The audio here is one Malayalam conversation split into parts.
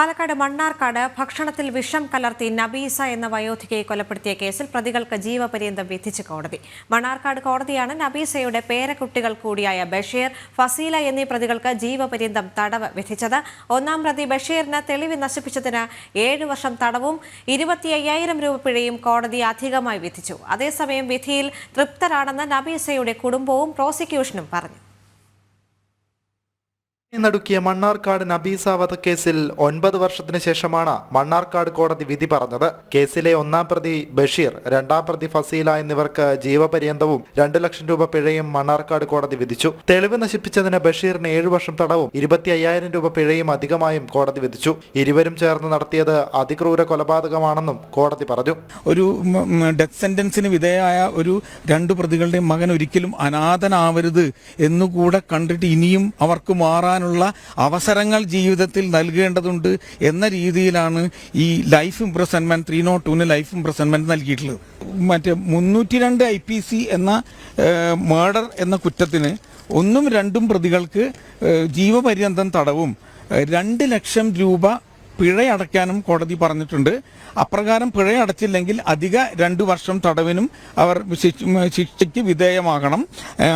പാലക്കാട് മണ്ണാർക്കാട് ഭക്ഷണത്തിൽ വിഷം കലർത്തി നബീസ എന്ന വയോധികയെ കൊലപ്പെടുത്തിയ കേസിൽ പ്രതികൾക്ക് ജീവപര്യന്തം വിധിച്ച് കോടതി. മണ്ണാർക്കാട് കോടതിയാണ് നബീസയുടെ പേരക്കുട്ടികൾ കൂടിയായ ബഷീർ ഫസീല എന്നീ പ്രതികൾക്ക് ജീവപര്യന്തം തടവ് വിധിച്ചത്. ഒന്നാം പ്രതി ബഷീറിന് തെളിവ് നശിപ്പിച്ചതിന് ഏഴു വർഷം തടവും ഇരുപത്തി അയ്യായിരം രൂപ പിഴയും കോടതി അധികമായി വിധിച്ചു. അതേസമയം വിധിയിൽ തൃപ്തരാണെന്ന് നബീസയുടെ കുടുംബവും പ്രോസിക്യൂഷനും പറഞ്ഞു. നടുക്കിയ മണ്ണാർക്കാട് നബീസ വധക്കേസിൽ ഒൻപത് വർഷത്തിന് ശേഷമാണ് മണ്ണാർക്കാട് കോടതി വിധി പറഞ്ഞത്. കേസിലെ ഒന്നാം പ്രതി ബഷീർ രണ്ടാം പ്രതി ഫസീല എന്നിവർക്ക് ജീവപര്യന്തവും രണ്ടു ലക്ഷം രൂപ പിഴയും മണ്ണാർക്കാട് കോടതി വിധിച്ചു. തെളിവ് നശിപ്പിച്ചതിന് ബഷീറിന് ഏഴു വർഷം തടവും ഇരുപത്തി അയ്യായിരം രൂപ പിഴയും അധികമായും കോടതി വിധിച്ചു. ഇരുവരും ചേർന്ന് നടത്തിയത് അതിക്രൂര കൊലപാതകമാണെന്നും കോടതി പറഞ്ഞു. ഒരു ഡെത്ത് സെന്റൻസിന് വിധേയമായ ഒരു രണ്ട് പ്രതികളുടെയും മകൻ ഒരിക്കലും അനാഥനാവരുത് എന്നുകൂടെ കണ്ടിട്ട് ഇനിയും അവർക്ക് മാറാനുള്ള അവസരങ്ങൾ ജീവിതത്തിൽ നൽകേണ്ടതുണ്ട് എന്ന രീതിയിലാണ് ഈ ലൈഫ് ഇംപ്രസൻമെന്റ് ത്രീ നോട്ട് ടൂന് ലൈഫ് ഇംപ്രസൻമെന്റ് നൽകിയിട്ടുള്ളത്. മറ്റേ മുന്നൂറ്റി രണ്ട് ഐ പി സി എന്ന മേഡർ എന്ന കുറ്റത്തിന് ഒന്നും രണ്ടും പ്രതികൾക്ക് ജീവപര്യന്തം തടവും രണ്ട് ലക്ഷം രൂപ പിഴയടയ്ക്കാനും കോടതി പറഞ്ഞിട്ടുണ്ട്. അപ്രകാരം പിഴയടച്ചില്ലെങ്കിൽ അധിക രണ്ടു വർഷം തടവിനും അവർ ശിക്ഷ- ശിക്ഷയ്ക്ക് വിധേയമാകണം.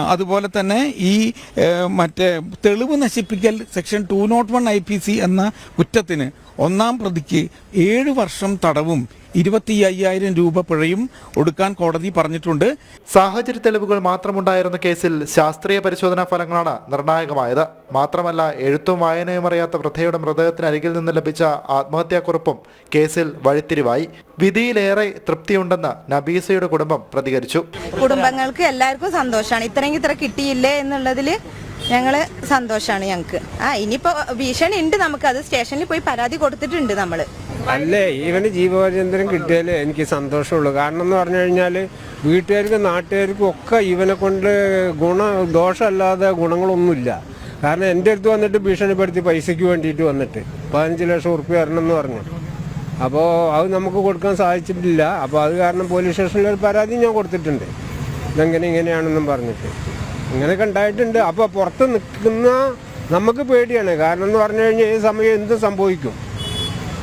അതുപോലെ തന്നെ ഈ മറ്റേ തെളിവ് നശിപ്പിക്കൽ section two not one I P C എന്ന കുറ്റത്തിന് ഒന്നാം പ്രതിക്ക് ഏഴ് വർഷം തടവും ഇരുപത്തി അയ്യായിരം രൂപ പിഴയും ഒടുക്കാൻ കോടതി പറഞ്ഞിട്ടുണ്ട്. സാഹചര്യ തെളിവുകൾ മാത്രമുണ്ടായിരുന്ന കേസിൽ ശാസ്ത്രീയ പരിശോധനാ ഫലങ്ങളാണ് നിർണായകമായത്. മാത്രമല്ല എഴുത്തും വായനയും അറിയാത്ത വൃദ്ധയുടെ മൃതദേഹത്തിനരികിൽ നിന്ന് ലഭിച്ച ആത്മഹത്യാക്കുറിപ്പും കേസിൽ വഴിത്തിരിവായി. വിധിയിലേറെ തൃപ്തിയുണ്ടെന്ന് നബീസയുടെ കുടുംബം പ്രതികരിച്ചു. കുടുംബങ്ങൾക്ക് എല്ലാവർക്കും സന്തോഷമാണ്. ഇത്രയും ഇത്ര കിട്ടിയില്ലേ എന്നുള്ളതിൽ ഞങ്ങൾ സന്തോഷമാണ് ഞങ്ങൾക്ക് ആ ഇനിയിപ്പോ ഭീഷണി ഉണ്ട് നമുക്ക്. അത് സ്റ്റേഷനിൽ പോയി പരാതി കൊടുത്തിട്ടുണ്ട് നമ്മൾ. അല്ലേ ഇവന് ജീവപര്യന്തരം കിട്ടിയാലേ എനിക്ക് സന്തോഷമുള്ളൂ. കാരണം എന്ന് പറഞ്ഞു കഴിഞ്ഞാൽ വീട്ടുകാർക്കും നാട്ടുകാർക്കും ഒക്കെ ഇവനെ കൊണ്ട് ഗുണ ദോഷമല്ലാതെ ഗുണങ്ങളൊന്നുമില്ല. കാരണം എന്റെ അടുത്ത് വന്നിട്ട് ഭീഷണിപ്പെടുത്തി പൈസയ്ക്ക് വേണ്ടിയിട്ട് വന്നിട്ട്. പതിനഞ്ച് ലക്ഷം ഉറുപ്പ്യ തരണം എന്ന് പറഞ്ഞു. അപ്പോൾ അത് നമുക്ക് കൊടുക്കാൻ സാധിച്ചിട്ടില്ല. അപ്പോൾ അത് കാരണം പോലീസ് സ്റ്റേഷനിൽ ഒരു പരാതി ഞാൻ കൊടുത്തിട്ടുണ്ട്. ഇതെങ്ങനെ ഇങ്ങനെയാണെന്നും പറഞ്ഞിട്ട്. ഇങ്ങനെയൊക്കെ ഉണ്ടായിട്ടുണ്ട്. അപ്പോൾ പുറത്ത് നിൽക്കുന്ന നമുക്ക് പേടിയാണ്. കാരണം എന്ന് പറഞ്ഞു കഴിഞ്ഞാൽ ഈ സമയം എന്ത് സംഭവിക്കും.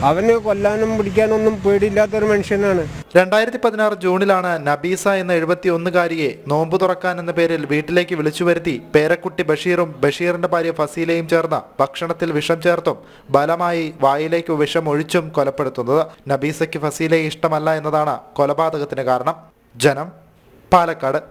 അവന് കൊല്ലാനും പിടിക്കാനൊന്നും പേടിയില്ലാത്തൊരു മനുഷ്യനാണ്. രണ്ടായിരത്തി പതിനാറ് ജൂണിലാണ് നബീസ എന്ന എഴുപത്തി ഒന്നുകാരിയെ നോമ്പ് തുറക്കാൻ എന്ന പേരിൽ വീട്ടിലേക്ക് വിളിച്ചു വരുത്തി പേരക്കുട്ടി ബഷീറും ബഷീറിന്റെ ഭാര്യ ഫസീലയും ചേർന്ന് ഭക്ഷണത്തിൽ വിഷം ചേർത്തും ബലമായി വായിലേക്ക് വിഷം ഒഴിച്ചും കൊലപ്പെടുത്തുന്നത് നബീസയ്ക്ക് ഫസീലയെ ഇഷ്ടമല്ല എന്നതാണ് കൊലപാതകത്തിന് കാരണം. ജനം പാലക്കാട്.